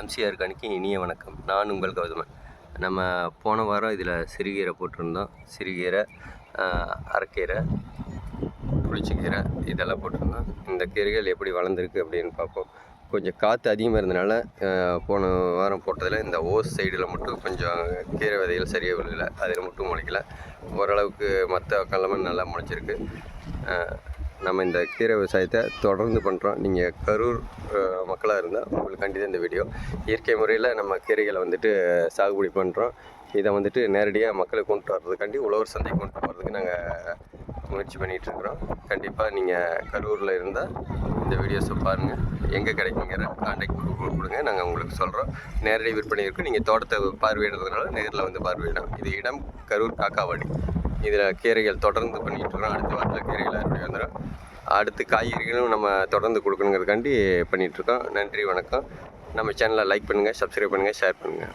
MCR கணிக்கு இனிய வணக்கம். நான் உங்கள் கௌதமன். நம்ம போன வாரம் இதில் சிறுகீரை போட்டிருந்தோம். சிறுகீரை அரைக்கீரை புளிச்சக்கீரை இதெல்லாம் போட்டிருந்தோம். இந்த கீரைகள் எப்படி வளர்ந்துருக்கு அப்படின்னு பார்ப்போம். கொஞ்சம் காற்று அதிகமாக இருந்தனால போன வாரம் போட்டதில் இந்த ஓஸ் சைடில் மட்டும் கொஞ்சம் கீரை விதைகள் சரியாக விழுல அதில் மட்டும் முளைக்கல. ஓரளவுக்கு மற்ற கல்லமன் நல்லா முளைச்சிருக்கு. நம்ம இந்த கீரை விவசாயத்தை தொடர்ந்து பண்ணுறோம் நீங்கள் கரூர் மக்களாக இருந்தால் உங்களுக்காண்டி தான் இந்த வீடியோ. இயற்கை முறையில் நம்ம கீரைகளை வந்துட்டு சாகுபடி பண்ணுறோம் இதை வந்துட்டு நேரடியாக மக்களை கொண்டு வர்றதுக்காண்டி உழவர் சந்தை கொண்டு போகிறதுக்கு நாங்கள் முயற்சி பண்ணிகிட்டு இருக்கிறோம். கண்டிப்பாக நீங்கள் கரூரில் இருந்தால் இந்த வீடியோஸை பாருங்கள் எங்கே கிடைக்குங்கிற கான்டாக்ட் கொடுங்க. நாங்கள் உங்களுக்கு சொல்கிறோம் நேரடி விற்பனை இருக்குது நீங்கள் தோட்டத்தை பார்வையிடுறதுனால நேரில் வந்து பார்வையிடலாம். இது இடம் கரூர் காக்காவாடி. இதில் கீரைகள் தொடர்ந்து பண்ணிகிட்டு அடுத்த வாரத்தில் கீரைகளை அடுத்து காய்கறிகளும் நம்ம தொடர்ந்து கொடுக்கணுங்கிறதுக்காண்டி பண்ணிகிட்ருக்கோம் நன்றி வணக்கம். நம்ம சேனலை லைக் பண்ணுங்கள் சப்ஸ்கிரைப் பண்ணுங்கள் ஷேர் பண்ணுங்கள்